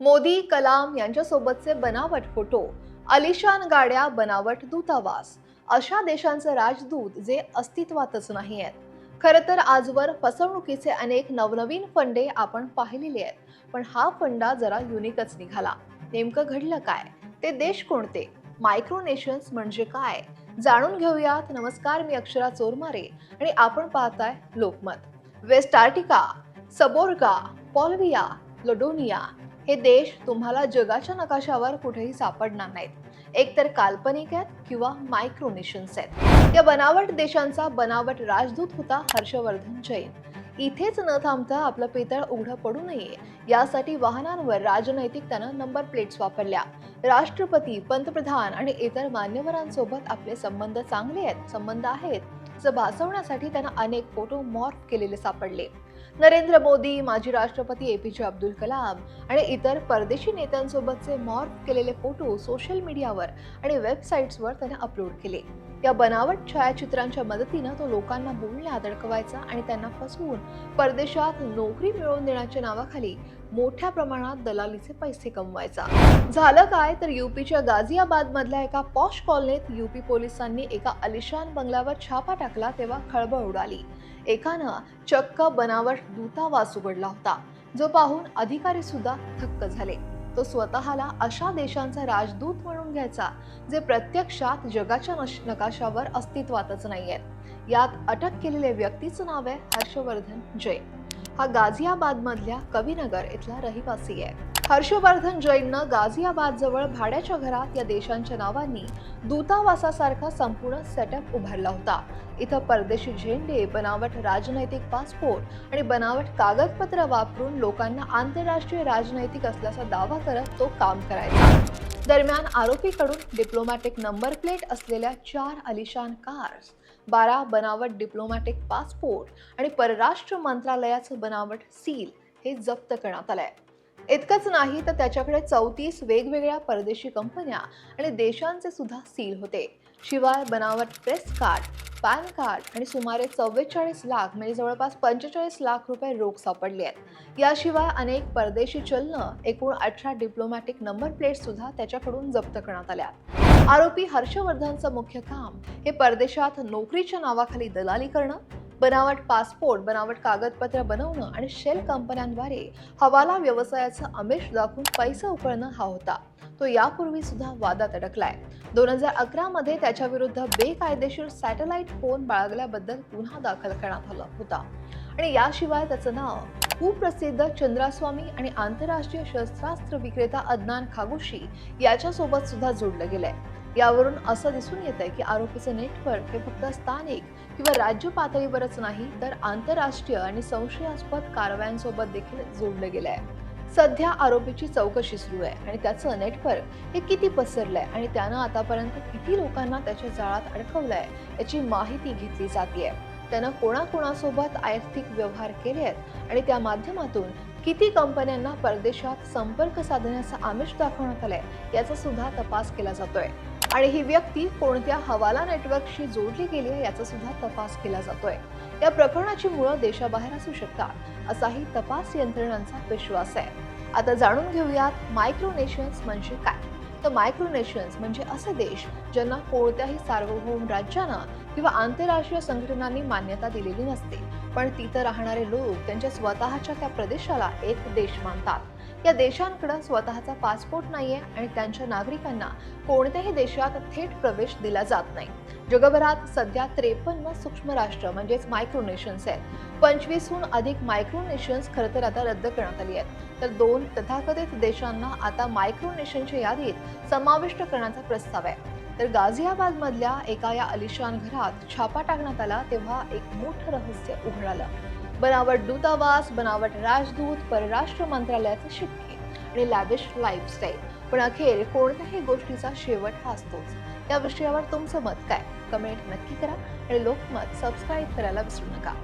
मोदी कलाम यांच्यासोबतचे बनावट फोटो अलिशान गाड्या बनावट दूतावास. अशा देशांचे राजदूत जे अस्तित्वातच नाही आहेत खरं तर आजवर फसवणुकीचे अनेक नवनवीन फंडे आपण पाहिलेले आहेत. पण हा फंडा जरा युनिकच निघाला. नेमकं घडलं काय? ते देश कोणते? मायक्रोनेशन्स म्हणजे काय? जाणून घेऊयात. नमस्कार मी अक्षरा चोरमारे आणि आपण पाहताय लोकमत. वेस्ट आर्टिका सबोर्गा पॉल्विया लोडोनिया हे देश तुम्हाला जगाच्या नकाशावर कुठेही सापडणार नाहीत. एकतर काल्पनिक आहेत किंवा मायक्रोनेशन्स आहेत. या बनावट देशांचा बनावट राजदूत होता हर्षवर्धन जैन. इथेच न थांबता आपलं पितळ उघडं पडू नये. यासाठी वाहनांवर राजनैतिक त्यानं नंबर प्लेट्स वापरल्या. राष्ट्रपती पंतप्रधान आणि इतर मान्यवरांसोबत आपले संबंध चांगले आहेत संबंध आहेत. असं भासवण्यासाठी त्यांना अनेक फोटो मॉर्फ केलेले सापडले. नरेंद्र मोदी माजी राष्ट्रपती एपीजे अब्दुल कलाम आणि इतर परदेशी नेत्यांसोबतचे मॉर्फ केलेले फोटो सोशल मीडियावर आणि वेबसाईट्सवर त्याने अपलोड केले. या बनावट छायाचित्रांच्या मदतीनं तो लोकांना बोलण्यात अडकवायचा आणि त्यांना फसवून परदेशात नोकरी मिळवून देण्याच्या नावाखाली मोठ्या प्रमाणात दलालीचे पैसे कमवायचा. झालं काय तर युपीच्या गाझियाबाद मधल्या एका पॉश कॉलनीत युपी पोलिसांनी एका अलिशान बंगल्यावर छापा टाकला तेव्हा खळबळ उडाली. एकानं चक्क बनावट दूतावास उघडला होता. जो पाहून अधिकारी सुद्धा थक्क झाले. तो स्वतःला अशा देशांचा राजदूत म्हणून घ्यायचा जे प्रत्यक्षात जगाच्या नश- नकाशावर अस्तित्वातच नाही आहेत यात अटक केलेल्या व्यक्तीचं नाव आहे हर्षवर्धन जैन. हा गाझियाबाद मधल्या इथला रहिवासी आहे. हर्षवर्धन जैननं गाझियाबाद जवळ भाड्याच्या घरात या देशांच्या नावांनी दूतावासासारखा संपूर्ण सेटअप उभारला होता. इथं परदेशी झेंडे बनावट राजनैतिक पासपोर्ट आणि बनावट कागदपत्र वापरून लोकांना आंतरराष्ट्रीय राजनैतिक असल्याचा दावा करत तो काम करायचा. दरम्यान आरोपीकडून डिप्लोमॅटिक नंबर प्लेट असलेल्या चार अलिशान कार्स बारा बनावट डिप्लोमॅटिक पासपोर्ट आणि परराष्ट्र मंत्रालयाचं बनावट सील हे जप्त करण्यात आलंय. इतकंच नाही तर त्याच्याकडे चौतीस वेगवेगळ्या परदेशी कंपन्या आणि देशांचे सुद्धा सील होते. शिवाय बनावट प्रेस कार्ड पॅन कार्ड आणि सुमारे चव्वेचाळीस लाख म्हणजे जवळपास पंचेचाळीस लाख रुपये रोख सापडले आहेत. याशिवाय अनेक परदेशी चलनं एकूण अठरा डिप्लोमॅटिक नंबर प्लेट सुद्धा त्याच्याकडून जप्त करण्यात आल्या. आरोपी हर्षवर्धनचं मुख्य काम हे परदेशात नोकरीच्या नावाखाली दलाली करणं बनावट पासपोर्ट बनावट कागदपत्र बनवणं आणि शेल कंपन्यांद्वारे हवाला व्यवसायाचं आमिष दाखवून पैसा उकळणं हा होता. तो यापूर्वी सुद्धा वादात अडकलाय. दोन हजार अकरा मध्ये त्याच्या विरुद्ध बेकायदेशीर सॅटेलाइट फोन बाळगल्याबद्दल गुन्हा दाखल करण्यात आला होता. आणि याशिवाय त्याचं नाव कुप्रसिद्ध चंद्रास्वामी आणि आंतरराष्ट्रीय शस्त्रास्त्र विक्रेता अदनान खागुशी याच्यासोबत सुद्धा जोडलं गेलंय. यावरून असं दिसून येत आहे की आरोपीचं नेटवर्क हे फक्त स्थानिक किंवा राज्य पातळीवरच नाही तर आंतरराष्ट्रीय आणि संशयास्पद कारवायांसोबत देखील जोडलं गेलं आहे सध्या आरोपीची चौकशी सुरू आहे आणि त्याचं नेटवर्क हे किती पसरलंय आणि त्यानं आतापर्यंत किती लोकांना त्याच्या जाळात अडकवलंय याची माहिती घेतली जाते त्यानं कोणाकोणासोबत आर्थिक व्यवहार केले आहेत आणि त्या माध्यमातून किती कंपन्यांना परदेशात संपर्क साधण्याचा आमिष दाखवण्यात आलाय याचा सुद्धा तपास केला जातोय. आणि ही व्यक्ती कोणत्या हवाला नेटवर्कशी जोडली गेली आहे याचा सुद्धा तपास केला जातोय. या प्रकरणाची मुळं देशाबाहेर असू शकतात असाही तपास यंत्रणांचा विश्वास आहे. आता जाणून घेऊयात मायक्रोनेशन्स म्हणजे काय? तर मायक्रोनेशन्स म्हणजे असे देश ज्यांना कोणत्याही सार्वभौम राज्यांना किंवा आंतरराष्ट्रीय संघटनांनी मान्यता दिलेली नसते. पण तिथं राहणारे लोक त्यांच्या स्वतःच्या त्या प्रदेशाला एक देश मानतात. या देशांकडे स्वतःचा पासपोर्ट नाहीये आणि त्यांच्या नागरिकांना कोणत्याही देशात थेट प्रवेश दिला जात नाही. जगभरात सध्या त्रेपन्न सूक्ष्म राष्ट्र म्हणजेच मायक्रोनेशन्स आहेत. पंचवीसहून अधिक मायक्रोनेशन्स खरं तर आता रद्द करण्यात आली आहेत. तर दोन तथाकथित देशांना आता मायक्रोनेशनच्या यादीत समाविष्ट करण्याचा प्रस्ताव आहे. तर गाझियाबाद मधल्या एका या अलिशान घरात छापा टाकण्यात आला तेव्हा एक मोठं रहस्य उघडालं. बनावट दूतावास बनावट राजदूत परराष्ट्र मंत्रालयाचे शिक्के आणि लॅविश लाईफस्टाईल पण अखेर कोणत्याही गोष्टीचा शेवट हा असतोच. या विषयावर तुमचं मत काय? कमेंट नक्की करा आणि लोकमत सबस्क्राईब करायला विसरू नका.